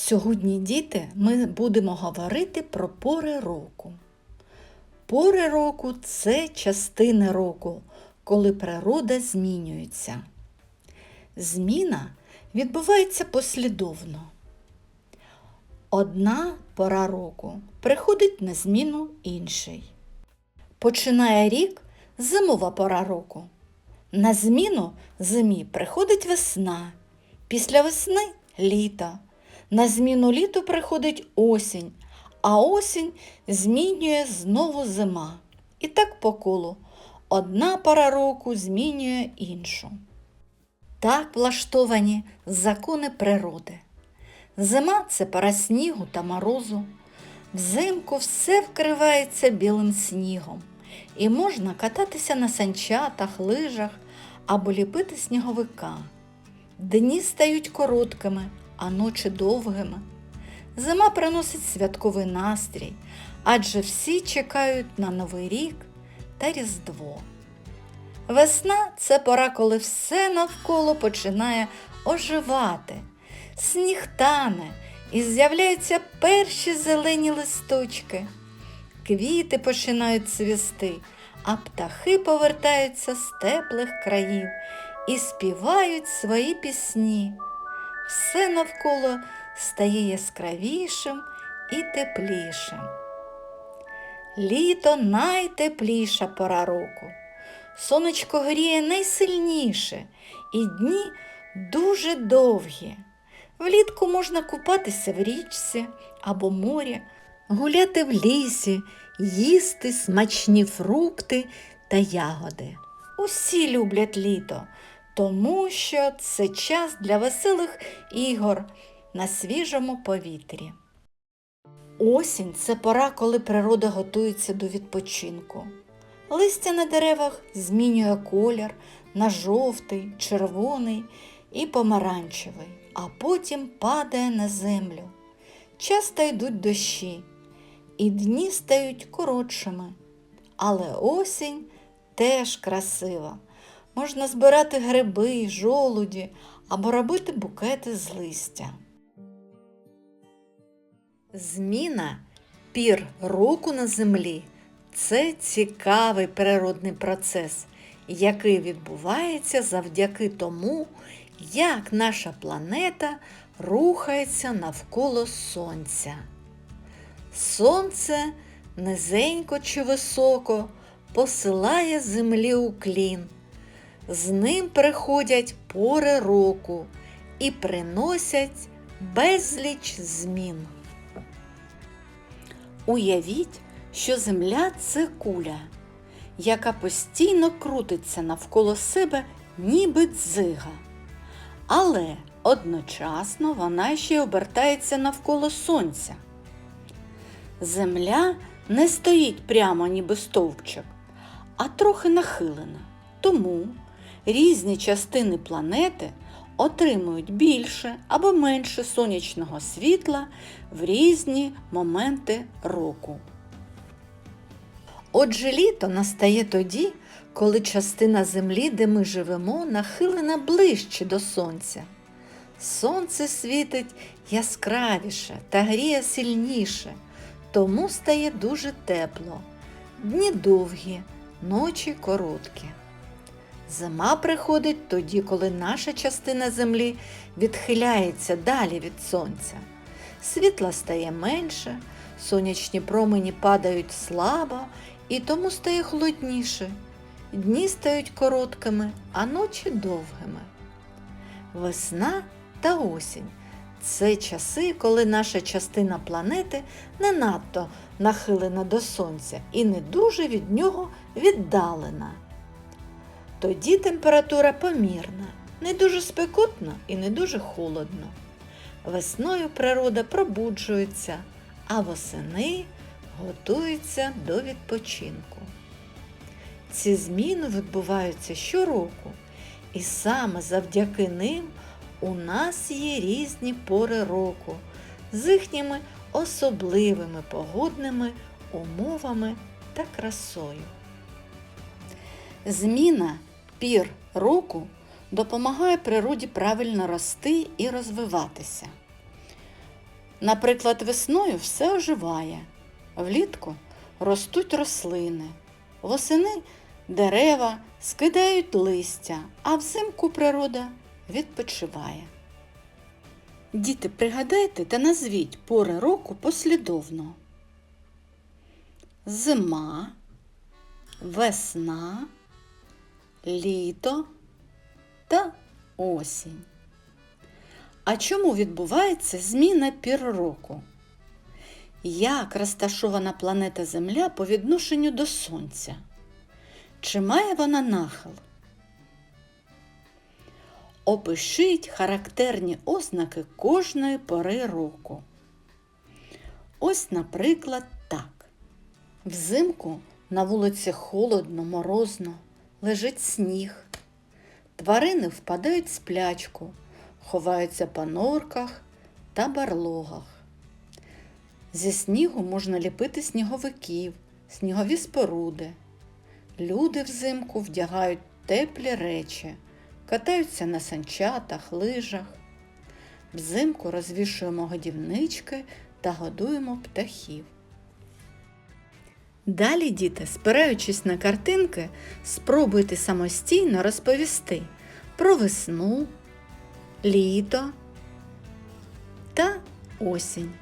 Сьогодні, діти, ми будемо говорити про пори року. Пори року це частини року, коли природа змінюється. Зміна відбувається послідовно. Одна пора року приходить на зміну інший. Починає рік зимова пора року. На зміну зимі приходить весна, після весни літо. На зміну літу приходить осінь, а осінь змінює знову зима. І так по колу. Одна пора року змінює іншу. Так влаштовані закони природи. Зима це пора снігу та морозу. Взимку все вкривається білим снігом, і можна кататися на санчатах, лижах або ліпити сніговика. Дні стають короткими, а ночі довгими. Зима приносить святковий настрій, адже всі чекають на Новий рік та Різдво. Весна це пора, коли все навколо починає оживати, сніг тане і з'являються перші зелені листочки. Квіти починають цвісти, а птахи повертаються з теплих країв і співають свої пісні. Все навколо стає яскравішим і теплішим. Літо найтепліша пора року. Сонечко гріє найсильніше, і дні дуже довгі. Влітку можна купатися в річці або морі, гуляти в лісі, їсти смачні фрукти та ягоди. Усі люблять літо, тому що це час для веселих ігор на свіжому повітрі. Осінь це пора, коли природа готується до відпочинку. Листя на деревах змінює колір на жовтий, червоний і помаранчевий, а потім падає на землю. Часто йдуть дощі, і дні стають коротшими. Але осінь теж красива. Можна збирати гриби, жолуді або робити букети з листя. Зміна пір року на землі це цікавий природний процес, який відбувається завдяки тому, як наша планета рухається навколо Сонця. Сонце низенько чи високо посилає землі уклін. З ним приходять пори року і приносять безліч змін. Уявіть, що Земля це куля, яка постійно крутиться навколо себе, ніби дзига. Але одночасно вона ще й обертається навколо Сонця. Земля не стоїть прямо, ніби стовпчик, а трохи нахилена. Тому різні частини планети отримують більше або менше сонячного світла в різні моменти року. Отже, літо настає тоді, коли частина землі, де ми живемо, нахилена ближче до сонця. Сонце світить яскравіше та гріє сильніше, тому стає дуже тепло. Дні довгі, ночі короткі. Зима приходить тоді, коли наша частина землі відхиляється далі від сонця. Світла стає менше, сонячні промені падають слабо і тому стає холодніше. Дні стають короткими, а ночі довгими. Весна та осінь це часи, коли наша частина планети не надто нахилена до сонця і не дуже від нього віддалена. Тоді температура помірна, не дуже спекотно і не дуже холодно. Весною природа пробуджується, а восени готується до відпочинку. Ці зміни відбуваються щороку, і саме завдяки ним у нас є різні пори року з їхніми особливими погодними умовами та красою. Зміна пір року допомагає природі правильно рости і розвиватися. Наприклад, весною все оживає, влітку ростуть рослини, восени дерева скидають листя, а взимку природа відпочиває. Діти, пригадайте та назвіть пори року послідовно. Зима, весна, літо та осінь. А чому відбувається зміна пір року? Як розташована планета Земля по відношенню до Сонця? Чи має вона нахил? Опишіть характерні ознаки кожної пори року. Ось, наприклад, так. Взимку на вулиці холодно, морозно, лежить сніг. Тварини впадають в сплячку, ховаються по норках та барлогах. Зі снігу можна ліпити сніговиків, снігові споруди. Люди взимку вдягають теплі речі, катаються на санчатах, лижах. Взимку розвішуємо годівнички та годуємо птахів. Далі, діти, спираючись на картинки, спробуйте самостійно розповісти про весну, літо та осінь.